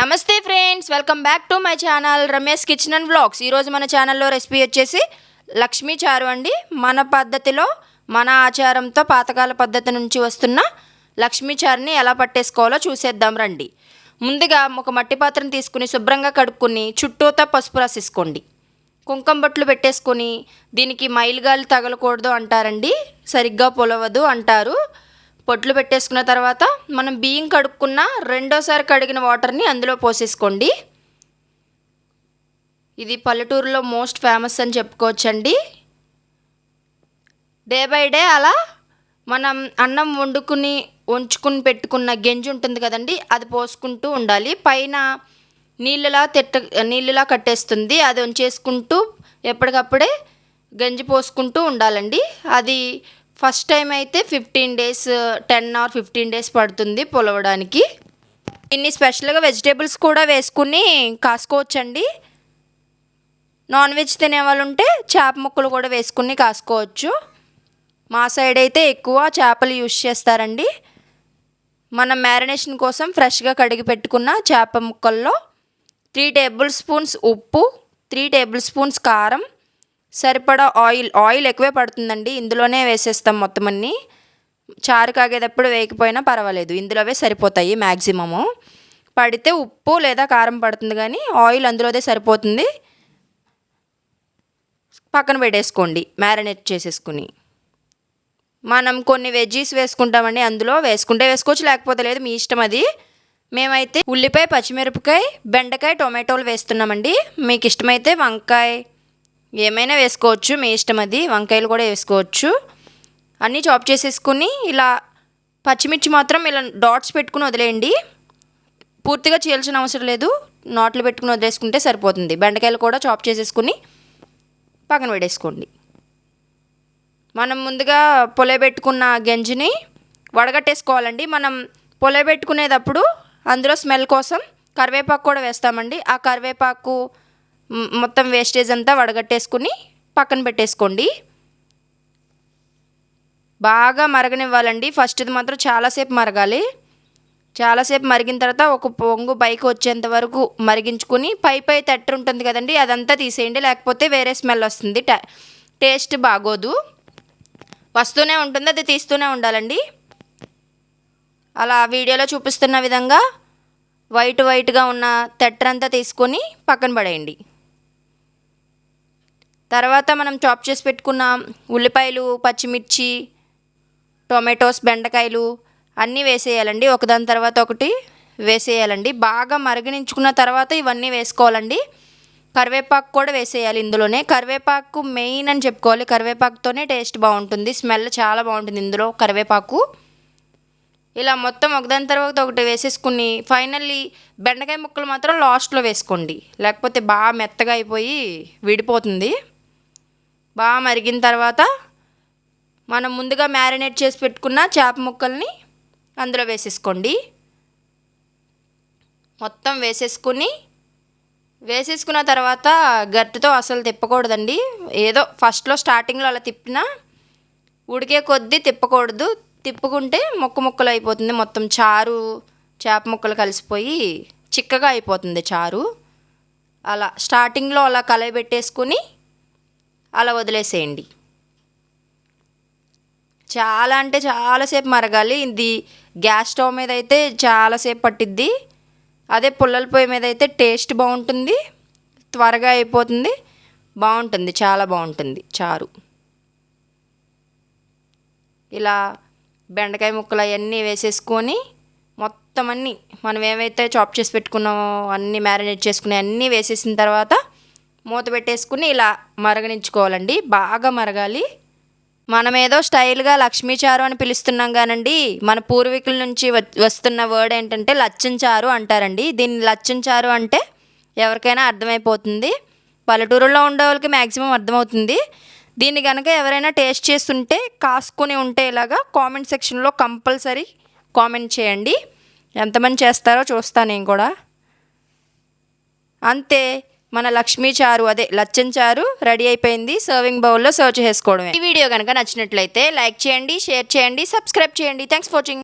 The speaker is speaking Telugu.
నమస్తే friends welcome back to my channel Ramesh kitchen and vlogs. ఈరోజు మన ఛానల్లో రెసిపీ వచ్చేసి లక్ష్మీ చారు అండి. మన పద్ధతిలో మన ఆచారంతో పాతకాల పద్ధతి నుంచి వస్తున్న లక్ష్మీ చారుని ఎలా పట్టేసుకోవాలో చూసేద్దాం రండి. ముందుగా ఒక మట్టి పాత్రను తీసుకుని శుభ్రంగా కడుక్కుని చుట్టూతా పసుపు రాసేసుకోండి. కుంకుమ బొట్లు పెట్టేసుకొని దీనికి మైలుగాలు తగలకూడదు అంటారండి. సరిగ్గా పొలవదు అంటారు. పొట్లు పెట్టేసుకున్న తర్వాత మనం బియ్యం కడుక్కున్న రెండోసారి కడిగిన వాటర్ని అందులో పోసేసుకోండి. ఇది పల్లెటూరులో మోస్ట్ ఫేమస్ అని చెప్పుకోవచ్చండి. డే బై డే అలా మనం అన్నం వండుకుని వంచుకుని పెట్టుకున్న గెంజి ఉంటుంది కదండి అది పోసుకుంటూ ఉండాలి. పైన నీళ్ళలా తిట్ట నీళ్ళలా కట్టేస్తుంది. అది వంచేసుకుంటూ ఎప్పటికప్పుడే గంజి పోసుకుంటూ ఉండాలండి. అది ఫస్ట్ టైం అయితే fifteen days ten or fifteen days పడుతుంది పొలవడానికి. ఇన్ని స్పెషల్గా వెజిటేబుల్స్ కూడా వేసుకుని కాసుకోవచ్చండి. నాన్ వెజ్ తినే వాళ్ళు ఉంటే చేప ముక్కలు కూడా వేసుకుని కాసుకోవచ్చు. మా సైడ్ అయితే ఎక్కువ చేపలు యూజ్ చేస్తారండి. మనం మ్యారినేషన్ కోసం ఫ్రెష్గా కడిగి పెట్టుకున్న చేప ముక్కల్లో త్రీ టేబుల్ స్పూన్స్ ఉప్పు త్రీ టేబుల్ స్పూన్స్ కారం సరిపడా ఆయిల్ ఆయిల్ ఎక్కువే పడుతుందండి. ఇందులోనే వేసేస్తాం మొత్తం అన్నీ. చారు కాగేటప్పుడు వేయకపోయినా పర్వాలేదు. ఇందులోవే సరిపోతాయి మ్యాక్సిమము పడితే ఉప్పు లేదా కారం పడుతుంది కానీ ఆయిల్ అందులోదే సరిపోతుంది. పక్కన పెట్టేసుకోండి. మ్యారినేట్ చేసేసుకుని. మనం కొన్ని వెజ్జీస్ వేసుకుంటామండి అందులో. వేసుకుంటే వేసుకోవచ్చు లేకపోతే లేదు. మీ ఇష్టం అది. మేమైతే ఉల్లిపాయ పచ్చిమిరపకాయ బెండకాయ టొమాటోలు వేస్తున్నామండి. మీకు ఇష్టమైతే వంకాయ ఏమైనా వేసుకోవచ్చు మీ ఇష్టం అది వంకాయలు కూడా వేసుకోవచ్చు. అన్నీ చాప్ చేసేసుకుని ఇలా పచ్చిమిర్చి మాత్రం ఇలా డాట్స్ పెట్టుకుని వదిలేయండి. పూర్తిగా చేయాల్సిన అవసరం లేదు. నాట్లు పెట్టుకుని వదిలేసుకుంటే సరిపోతుంది. బెండకాయలు కూడా చాప్ చేసేసుకుని పక్కన పెట్టేసుకోండి. మనం ముందుగా పొలబెట్టుకున్న గంజిని వడగట్టేసుకోవాలండి. మనం పొలబెట్టుకునేటప్పుడు అందులో స్మెల్ కోసం కరివేపాకు కూడా వేస్తామండి. ఆ కరివేపాకు మొత్తం వేస్టేజ్ అంతా వడగట్టేసుకుని పక్కన పెట్టేసుకోండి. బాగా మరగనివ్వాలండి. ఫస్ట్ది మాత్రం చాలాసేపు మరగాలి. చాలాసేపు మరిగిన తర్వాత ఒక పొంగు పైకి వచ్చేంత వరకు మరిగించుకుని పై పై తట్టు ఉంటుంది కదండి అదంతా తీసేయండి. లేకపోతే వేరే స్మెల్ వస్తుంది. ట- టేస్ట్ బాగోదు. వస్తూనే ఉంటుంది అది తీస్తూనే ఉండాలండి. అలా వీడియోలో చూపిస్తున్న విధంగా వైట్ వైట్గా ఉన్న తెట్టరంతా తీసుకొని పక్కన పడేయండి. తర్వాత మనం చాప్ చేసి పెట్టుకున్న ఉల్లిపాయలు పచ్చిమిర్చి టొమాటోస్ బెండకాయలు అన్నీ వేసేయాలండి. ఒకదాని తర్వాత ఒకటి వేసేయాలండి. బాగా మరిగించుకున్న తర్వాత ఇవన్నీ వేసుకోవాలండి. కరివేపాకు కూడా వేసేయాలి ఇందులోనే. కరివేపాకు మెయిన్ అని చెప్పుకోవాలి. కరివేపాకుతోనే టేస్ట్ బాగుంటుంది. స్మెల్ చాలా బాగుంటుంది ఇందులో కరివేపాకు. ఇలా మొత్తం ఒకదాని తర్వాత ఒకటి వేసేసుకుని ఫైనల్లీ బెండకాయ ముక్కలు మాత్రం లాస్ట్లో వేసుకోండి. లేకపోతే బాగా మెత్తగా అయిపోయి విడిపోతుంది. బాగా మరిగిన తర్వాత మనం ముందుగా మ్యారినేట్ చేసి పెట్టుకున్న చేప ముక్కల్ని అందులో వేసేసుకోండి. మొత్తం వేసేసుకుని వేసేసుకున్న తర్వాత గట్టితో అసలు తిప్పకూడదండి. ఏదో ఫస్ట్లో స్టార్టింగ్లో అలా తిప్పినా ఉడికే కొద్దీ తిప్పకూడదు. తిప్పుకుంటే ముక్క ముక్కలు అయిపోతుంది. మొత్తం చారు చేప ముక్కలు కలిసిపోయి చిక్కగా అయిపోతుంది చారు. అలా స్టార్టింగ్లో అలా కలయబెట్టేసుకుని అలా వదిలేసేయండి. చాలా అంటే చాలాసేపు మరగాలి. ఇది గ్యాస్ స్టవ్ మీద అయితే చాలాసేపు పట్టిద్ది. అదే పుల్లల పొయ్యి మీద అయితే టేస్ట్ బాగుంటుంది. త్వరగా అయిపోతుంది. బాగుంటుంది. చాలా బాగుంటుంది. చారు. ఇలా బెండకాయ ముక్కలు అవన్నీ వేసేసుకొని మొత్తం అన్నీ మనం ఏమైతే చాప్ చేసి పెట్టుకున్నామో అన్నీ మ్యారినేట్ చేసుకుని అన్నీ వేసేసిన తర్వాత మూత పెట్టేసుకుని ఇలా మరగనించుకోవాలండి. బాగా మరగాలి. మనం ఏదో స్టైల్గా లక్ష్మీ చారు అని పిలుస్తున్నాం కానండి. మన పూర్వీకుల నుంచి వస్తున్న వర్డ్ ఏంటంటే లచ్చంచారు అంటారండి. దీన్ని లచ్చంచారు అంటే ఎవరికైనా అర్థమైపోతుంది. పల్లెటూరులో ఉండే వాళ్ళకి మ్యాక్సిమం అర్థమవుతుంది. దీన్ని కనుక ఎవరైనా టేస్ట్ చేస్తుంటే కాసుకుని ఉంటే ఇలాగా కామెంట్ సెక్షన్లో కంపల్సరీ కామెంట్ చేయండి. ఎంతమంది చేస్తారో చూస్తాను నేను కూడా. అంతే. మన లక్ష్మీ చారు అదే లచ్చన్ చారు రెడీ అయిపోయింది. సర్వింగ్ బౌల్లో సర్వ్ చేసుకోవడమే. ఈ వీడియో కనుక నచ్చినట్లయితే లైక్ చేయండి షేర్ చేయండి సబ్స్క్రైబ్ చేయండి. Thanks for watching